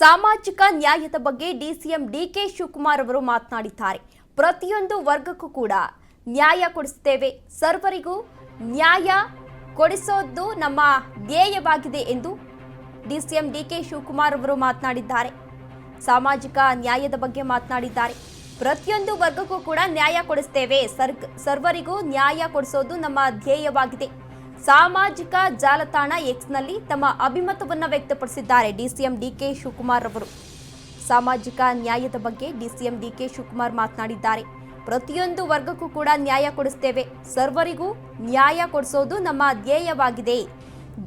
ಸಾಮಾಜಿಕ ನ್ಯಾಯದ ಬಗ್ಗೆ ಡಿಸಿಎಂ ಡಿಕೆ ಶಿವಕುಮಾರ್ ಅವರು ಮಾತನಾಡಿದ್ದಾರೆ. ಪ್ರತಿಯೊಂದು ವರ್ಗಕ್ಕೂ ಕೂಡ ನ್ಯಾಯ ಕೊಡಿಸುತ್ತೇವೆ. ಸರ್ವರಿಗೂ ನ್ಯಾಯ ಕೊಡಿಸೋದು ನಮ್ಮ ಧ್ಯೇಯವಾಗಿದೆ ಎಂದು ಡಿಸಿಎಂ ಡಿಕೆ ಶಿವಕುಮಾರ್ ಅವರು ಮಾತನಾಡಿದ್ದಾರೆ. ಸಾಮಾಜಿಕ ನ್ಯಾಯದ ಬಗ್ಗೆ ಮಾತನಾಡಿದ್ದಾರೆ. ಪ್ರತಿಯೊಂದು ವರ್ಗಕ್ಕೂ ಕೂಡ ನ್ಯಾಯ ಕೊಡಿಸ್ತೇವೆ ಸರ್ವರಿಗೂ ನ್ಯಾಯ ಕೊಡಿಸೋದು ನಮ್ಮ ಧ್ಯೇಯವಾಗಿದೆ. ಸಾಮಾಜಿಕ ಜಾಲತಾಣ ಎಕ್ಸ್ನಲ್ಲಿ ತಮ್ಮ ಅಭಿಮತವನ್ನು ವ್ಯಕ್ತಪಡಿಸಿದ್ದಾರೆ ಡಿಸಿಎಂ ಡಿಕೆ ಶಿವಕುಮಾರ್ ಅವರು. ಸಾಮಾಜಿಕ ನ್ಯಾಯದ ಬಗ್ಗೆ ಡಿಸಿಎಂ ಡಿಕೆ ಶಿವಕುಮಾರ್ ಮಾತನಾಡಿದ್ದಾರೆ. ಪ್ರತಿಯೊಂದು ವರ್ಗಕ್ಕೂ ಕೂಡ ನ್ಯಾಯ ಕೊಡಿಸ್ತೇವೆ. ಸರ್ವರಿಗೂ ನ್ಯಾಯ ಕೊಡಿಸೋದು ನಮ್ಮ ಧ್ಯೇಯವಾಗಿದೆ.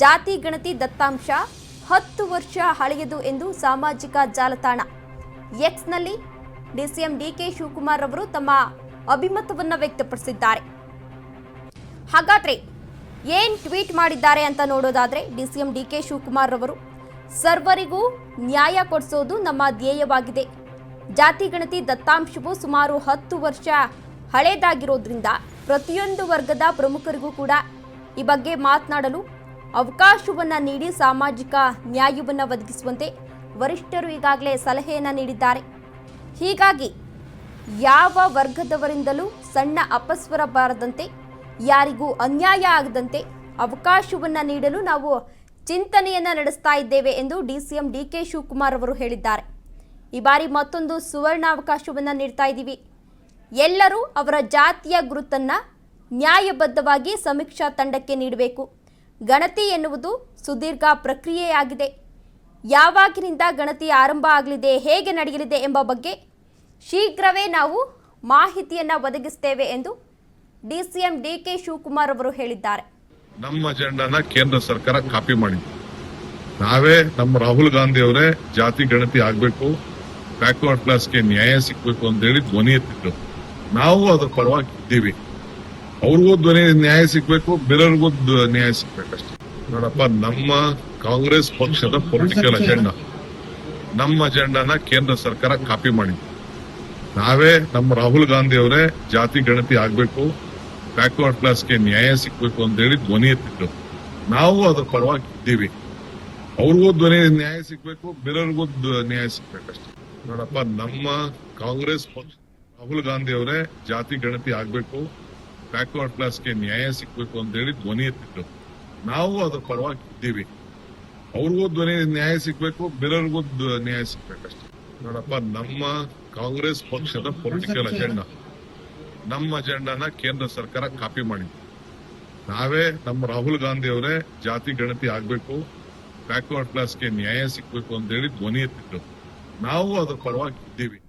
ಜಾತಿ ಗಣತಿ ದತ್ತಾಂಶ ಹತ್ತು ವರ್ಷ ಹಳೆಯದು ಎಂದು ಸಾಮಾಜಿಕ ಜಾಲತಾಣ. ಎಕ್ಸ್ನಲ್ಲಿ ಡಿಸಿಎಂ ಡಿಕೆ ಶಿವಕುಮಾರ್ ಅವರು ತಮ್ಮ ಅಭಿಮತವನ್ನು ವ್ಯಕ್ತಪಡಿಸಿದ್ದಾರೆ. ಹಾಗಾದ್ರೆ ಏನ್ ಟ್ವೀಟ್ ಮಾಡಿದ್ದಾರೆ ಅಂತ ನೋಡೋದಾದ್ರೆ ಡಿ ಕೆ ಶಿವಕುಮಾರ್ ಅವರು ಸರ್ವರಿಗೂ ನ್ಯಾಯ ಕೊಡಿಸೋದು ನಮ್ಮ ಧ್ಯೇಯವಾಗಿದೆ. ಜಾತಿ ಗಣತಿ ದತ್ತಾಂಶವು ಸುಮಾರು ಹತ್ತು ವರ್ಷ ಹಳೇದಾಗಿರೋದ್ರಿಂದ ಪ್ರತಿಯೊಂದು ವರ್ಗದ ಪ್ರಮುಖರಿಗೂ ಕೂಡ ಈ ಬಗ್ಗೆ ಮಾತನಾಡಲು ಅವಕಾಶವನ್ನ ನೀಡಿ ಸಾಮಾಜಿಕ ನ್ಯಾಯವನ್ನು ಒದಗಿಸುವಂತೆ ವರಿಷ್ಠರು ಈಗಾಗಲೇ ಸಲಹೆಯನ್ನ ನೀಡಿದ್ದಾರೆ. ಹೀಗಾಗಿ ಯಾವ ವರ್ಗದವರಿಂದಲೂ ಸಣ್ಣ ಅಪಸ್ವರ ಬಾರದಂತೆ ಯಾರಿಗೂ ಅನ್ಯಾಯ ಆಗದಂತೆ ಅವಕಾಶವನ್ನು ನೀಡಲು ನಾವು ಚಿಂತನೆಯನ್ನ ನಡೆಸ್ತಾ ಇದ್ದೇವೆ ಎಂದು ಡಿಸಿಎಂ ಡಿಕೆ ಶಿವಕುಮಾರ್ ಅವರು ಹೇಳಿದ್ದಾರೆ. ಈ ಬಾರಿ ಮತ್ತೊಂದು ಸುವರ್ಣ ಅವಕಾಶವನ್ನು ನೀಡ್ತಾ ಇದ್ದೀವಿ. ಎಲ್ಲರೂ ಅವರ ಜಾತಿಯ ಗುರುತನ್ನ ನ್ಯಾಯಬದ್ಧವಾಗಿ ಸಮೀಕ್ಷಾ ತಂಡಕ್ಕೆ ನೀಡಬೇಕು. ಗಣತಿ ಎನ್ನುವುದು ಸುದೀರ್ಘ ಪ್ರಕ್ರಿಯೆಯಾಗಿದೆ. ಯಾವಾಗಿನಿಂದ ಗಣತಿ ಆರಂಭ ಆಗಲಿದೆ, ಹೇಗೆ ನಡೆಯಲಿದೆ ಎಂಬ ಬಗ್ಗೆ ಶೀಘ್ರವೇ ನಾವು ಮಾಹಿತಿಯನ್ನು ಒದಗಿಸ್ತೇವೆ ಎಂದು ಡಿಸಿಎಂ ಡಿಕೆ ಶಿವಕುಮಾರ್ ಅವರು ಹೇಳಿದ್ದಾರೆ. ನಮ್ಮ ಅಜೆಂಡಾನ ಕೇಂದ್ರ ಸರ್ಕಾರ ಕಾಪಿ ಮಾಡಿದೆ ನಾವೇ ನಮ್ಮ ರಾಹುಲ್ ಗಾಂಧಿ ಅವರೇ ಜಾತಿ ಗಣತಿ ಆಗ್ಬೇಕು, ಬ್ಯಾಕ್ವರ್ಡ್ ಕ್ಲಾಸ್ಗೆ ನ್ಯಾಯ ಸಿಗ್ಬೇಕು ಅಂತ ಹೇಳಿ ಧ್ವನಿ ಎತ್ತಿದ್ರು. ನಾವು ಅದ್ರ ಪರವಾಗಿ ಇದ್ದೀವಿ. ಅವ್ರಿಗೂ ಧ್ವನಿ ನ್ಯಾಯ ಸಿಗ್ಬೇಕು, ಬೇರೆಯವ್ರಿಗೂ ನ್ಯಾಯ ಸಿಗ್ಬೇಕಷ್ಟೇ ನೋಡಪ್ಪ, ನಮ್ಮ ಕಾಂಗ್ರೆಸ್ ಪಕ್ಷದ ಪೊಲಿಟಿಕಲ್ ಅಜೆಂಡಾ ನಮ್ಮ ಅಜೆಂಡಾನ ಕೇಂದ್ರ ಸರ್ಕಾರ ಕಾಪಿ ಮಾಡಿದೆ ನಾವೇ ನಮ್ಮ ರಾಹುಲ್ ಗಾಂಧಿ ಅವರೇ ಜಾತಿ ಗಣತಿ ಆಗ್ಬೇಕು ಬ್ಯಾಕ್ವರ್ಡ್ ಕ್ಲಾಸ್ಗೆ ನ್ಯಾಯ ಸಿಗ್ಬೇಕು ಅಂತ ಹೇಳಿ ಧ್ವನಿ ಎತ್ತಿದ್ರು. ನಾವು ಅದ್ರ ಪರವಾಗಿ ಇದ್ದೀವಿ. ಅವ್ರಿಗೂ ಧ್ವನಿ ನ್ಯಾಯ ಸಿಗ್ಬೇಕು ಬೇರೆಯವ್ರಿಗೂ ನ್ಯಾಯ ಸಿಗ್ಬೇಕಷ್ಟೇ ನೋಡಪ್ಪ, ನಮ್ಮ ಕಾಂಗ್ರೆಸ್ ಪಕ್ಷ ರಾಹುಲ್ ಗಾಂಧಿ ಅವರೇ ಜಾತಿ ಗಣತಿ ಆಗ್ಬೇಕು ಬ್ಯಾಕ್ವರ್ಡ್ ಕ್ಲಾಸ್ಗೆ ನ್ಯಾಯ ಸಿಗ್ಬೇಕು ಅಂತ ಹೇಳಿ ಧ್ವನಿ ಎತ್ತಿದ್ರು. ನಾವು ಅದ್ರ ಪರವಾಗಿ ಇದ್ದೀವಿ. ಅವ್ರಿಗೂ ಧ್ವನಿ ನ್ಯಾಯ ಸಿಗ್ಬೇಕು ಬೇರೆಯವ್ರಿಗೂ ನ್ಯಾಯ ಸಿಗ್ಬೇಕಷ್ಟೇ ನೋಡಪ್ಪ, ನಮ್ಮ ಕಾಂಗ್ರೆಸ್ ಪಕ್ಷದ ಪೊಲಿಟಿಕಲ್ ಅಜೆಂಡಾ ನಮ್ಮ ಅಜೆಂಡಾನ ಕೇಂದ್ರ ಸರ್ಕಾರ ಕಾಪಿ ಮಾಡಿದೆ ನಾವೇ ನಮ್ಮ ರಾಹುಲ್ ಗಾಂಧಿ ಅವರೇ ಜಾತಿ ಗಣತಿ ಆಗ್ಬೇಕು, ಬ್ಯಾಕ್ವರ್ಡ್ ಕ್ಲಾಸ್ಗೆ ನ್ಯಾಯ ಸಿಗ್ಬೇಕು ಅಂತ ಹೇಳಿ ಧ್ವನಿ ಎತ್ತಿದ್ರು. ನಾವು ಅದ್ರ ಪರವಾಗಿ ಇದ್ದೀವಿ.